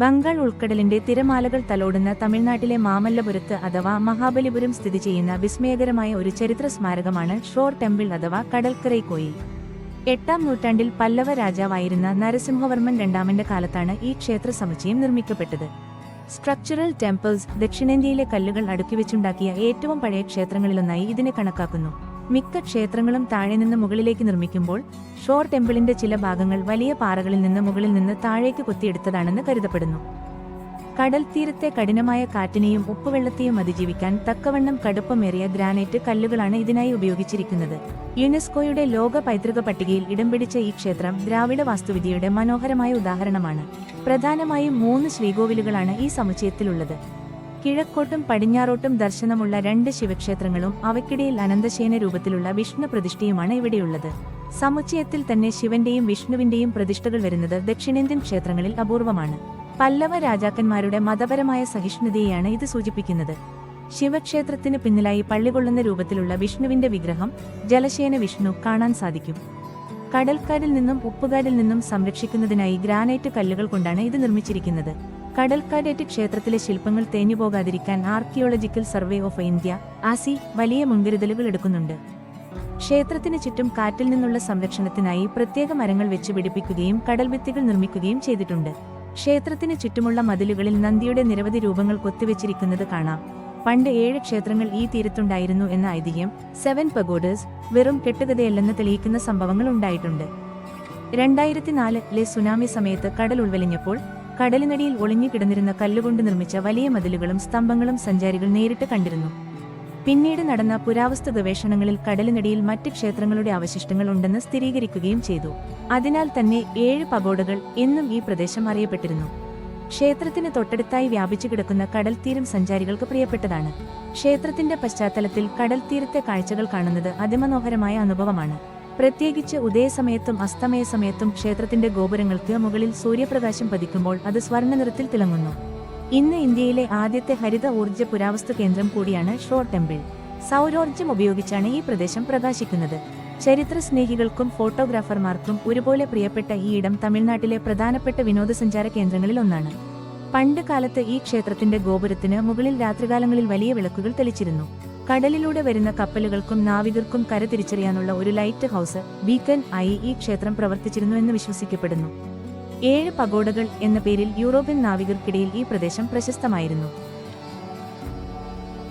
ബംഗാൾ ഉൾക്കടലിന്റെ തിരമാലകൾ തലോടുന്ന തമിഴ്നാട്ടിലെ മാമല്ലപുരത്ത് അഥവാ മഹാബലിപുരം സ്ഥിതി ചെയ്യുന്ന വിസ്മയകരമായ ഒരു ചരിത്ര സ്മാരകമാണ് ഷോർ ടെമ്പിൾ അഥവാ കടൽക്കരൈ കോയിൽ. എട്ടാം നൂറ്റാണ്ടിൽ പല്ലവ രാജാവായിരുന്ന നരസിംഹവർമ്മൻ രണ്ടാമന്റെ കാലത്താണ് ഈ ക്ഷേത്ര സമുച്ചയം നിർമ്മിക്കപ്പെട്ടത്. സ്ട്രക്ചറൽ ടെമ്പിൾസ് ദക്ഷിണേന്ത്യയിലെ കല്ലുകൾ അടുക്കിവെച്ചുണ്ടാക്കിയ ഏറ്റവും പഴയ ക്ഷേത്രങ്ങളിലൊന്നായി ഇതിനെ കണക്കാക്കുന്നു. മിക്ക ക്ഷേത്രങ്ങളും താഴെ നിന്ന് മുകളിലേക്ക് നിർമ്മിക്കുമ്പോൾ ഷോർ ടെമ്പിളിന്റെ ചില ഭാഗങ്ങൾ വലിയ പാറകളിൽ നിന്ന് മുകളിൽ നിന്ന് താഴേക്ക് കൊത്തിയെടുത്തതാണെന്ന് കരുതപ്പെടുന്നു. കടൽ തീരത്തെ കഠിനമായ കാറ്റിനെയും ഉപ്പുവെള്ളത്തെയും അതിജീവിക്കാൻ തക്കവണ്ണം കടുപ്പമേറിയ ഗ്രാനൈറ്റ് കല്ലുകളാണ് ഇതിനായി ഉപയോഗിച്ചിരിക്കുന്നത്. യുനെസ്കോയുടെ ലോക പൈതൃക പട്ടികയിൽ ഇടം പിടിച്ച ഈ ക്ഷേത്രം ദ്രാവിഡ വാസ്തുവിദ്യയുടെ മനോഹരമായ ഉദാഹരണമാണ്. പ്രധാനമായും മൂന്ന് ശ്രീകോവിലുകളാണ് ഈ സമുച്ചയത്തിലുള്ളത്. കിഴക്കോട്ടും പടിഞ്ഞാറോട്ടും ദർശനമുള്ള രണ്ട് ശിവക്ഷേത്രങ്ങളും അവയ്ക്കിടയിൽ അനന്തശേന രൂപത്തിലുള്ള വിഷ്ണു പ്രതിഷ്ഠയുമാണ് ഇവിടെയുള്ളത്. സമുച്ചയത്തിൽ തന്നെ ശിവന്റെയും വിഷ്ണുവിന്റെയും പ്രതിഷ്ഠകൾ വരുന്നത് ദക്ഷിണേന്ത്യൻ ക്ഷേത്രങ്ങളിൽ അപൂർവമാണ്. പല്ലവ രാജാക്കന്മാരുടെ മതപരമായ സഹിഷ്ണുതയെയാണ് ഇത് സൂചിപ്പിക്കുന്നത്. ശിവക്ഷേത്രത്തിന് പിന്നിലായി പള്ളികൊള്ളുന്ന രൂപത്തിലുള്ള വിഷ്ണുവിന്റെ വിഗ്രഹം ജലശേന വിഷ്ണു കാണാൻ സാധിക്കും. കടൽക്കാരിൽ നിന്നും ഉപ്പുകാരിൽ നിന്നും സംരക്ഷിക്കുന്നതിനായി ഗ്രാനൈറ്റ് കല്ലുകൾ കൊണ്ടാണ് ഇത് നിർമ്മിച്ചിരിക്കുന്നത്. കടൽക്കാരേറ്റ് ക്ഷേത്രത്തിലെ ശില്പങ്ങൾ തേഞ്ഞുപോകാതിരിക്കാൻ ആർക്കിയോളജിക്കൽ സർവേ ഓഫ് ഇന്ത്യ ആസി വലിയ മുൻകരുതലുകൾ എടുക്കുന്നുണ്ട്. ക്ഷേത്രത്തിന് ചുറ്റും കാറ്റിൽ നിന്നുള്ള സംരക്ഷണത്തിനായി പ്രത്യേക മരങ്ങൾ വെച്ച് പിടിപ്പിക്കുകയും കടൽഭിത്തികൾ നിർമ്മിക്കുകയും ചെയ്തിട്ടുണ്ട്. ക്ഷേത്രത്തിന് ചുറ്റുമുള്ള മതിലുകളിൽ നന്ദിയുടെ നിരവധി രൂപങ്ങൾ കൊത്തിവെച്ചിരിക്കുന്നത് കാണാം. പണ്ട് ഏഴ് ക്ഷേത്രങ്ങൾ ഈ തീരത്തുണ്ടായിരുന്നു എന്ന ഐതിഹ്യം സെവൻ പഗോഡേഴ്സ് വെറും കെട്ടുകഥയല്ലെന്ന് തെളിയിക്കുന്ന സംഭവങ്ങൾ ഉണ്ടായിട്ടുണ്ട്. രണ്ടായിരത്തി നാലിലെ സുനാമി സമയത്ത് കടൽ ഉൾവലിഞ്ഞപ്പോൾ കടലിനടിയിൽ ഒളിഞ്ഞുകിടന്നിരുന്ന കല്ലുകൊണ്ട് നിർമ്മിച്ച വലിയ മതിലുകളും സ്തംഭങ്ങളും സഞ്ചാരികൾ നേരിട്ട് കണ്ടിരുന്നു. പിന്നീട് നടന്ന പുരാവസ്തു ഗവേഷണങ്ങളിൽ കടലിനടിയിൽ മറ്റ് ക്ഷേത്രങ്ങളുടെ അവശിഷ്ടങ്ങൾ ഉണ്ടെന്ന് സ്ഥിരീകരിക്കുകയും ചെയ്തു. അതിനാൽ തന്നെ ഏഴ് പഗോഡകൾ എന്നും ഈ പ്രദേശം അറിയപ്പെട്ടിരുന്നു. ക്ഷേത്രത്തിന് തൊട്ടടുത്തായി വ്യാപിച്ചു കിടക്കുന്ന കടൽത്തീരം സഞ്ചാരികൾക്ക് പ്രിയപ്പെട്ടതാണ്. ക്ഷേത്രത്തിന്റെ പശ്ചാത്തലത്തിൽ കടൽത്തീരത്തെ കാഴ്ചകൾ കാണുന്നത് അതിമനോഹരമായ അനുഭവമാണ്. പ്രത്യേകിച്ച് ഉദയസമയത്തും അസ്തമയ സമയത്തും ക്ഷേത്രത്തിന്റെ ഗോപുരങ്ങൾക്ക് മുകളിൽ സൂര്യപ്രകാശം പതിക്കുമ്പോൾ അത് സ്വർണ നിറത്തിൽ തിളങ്ങുന്നു. ഇന്ന് ഇന്ത്യയിലെ ആദ്യത്തെ ഹരിത ഊർജ പുരാവസ്തു കേന്ദ്രം കൂടിയാണ് ഷോർ ടെമ്പിൾ. സൗരോർജം ഉപയോഗിച്ചാണ് ഈ പ്രദേശം പ്രകാശിക്കുന്നത്. ചരിത്ര സ്നേഹികൾക്കും ഫോട്ടോഗ്രാഫർമാർക്കും ഒരുപോലെ പ്രിയപ്പെട്ട ഈ ഇടം തമിഴ്നാട്ടിലെ പ്രധാനപ്പെട്ട വിനോദസഞ്ചാര കേന്ദ്രങ്ങളിൽ ഒന്നാണ്. പണ്ട് കാലത്ത് ഈ ക്ഷേത്രത്തിന്റെ ഗോപുരത്തിന് മുകളിൽ രാത്രികാലങ്ങളിൽ വലിയ വിളക്കുകൾ തെളിച്ചിരുന്നു. കടലിലൂടെ വരുന്ന കപ്പലുകൾക്കും നാവികർക്കും കര തിരിച്ചറിയാനുള്ള ഒരു ലൈറ്റ് ഹൗസ് ബീക്കൻ ആയി ഈ ക്ഷേത്രം പ്രവർത്തിച്ചിരുന്നു എന്ന് വിശ്വസിക്കപ്പെടുന്നു. ഏഴ് പഗോഡകൾ എന്ന പേരിൽ യൂറോപ്യൻ നാവികർക്കിടയിൽ ഈ പ്രദേശം പ്രശസ്തമായിരുന്നു.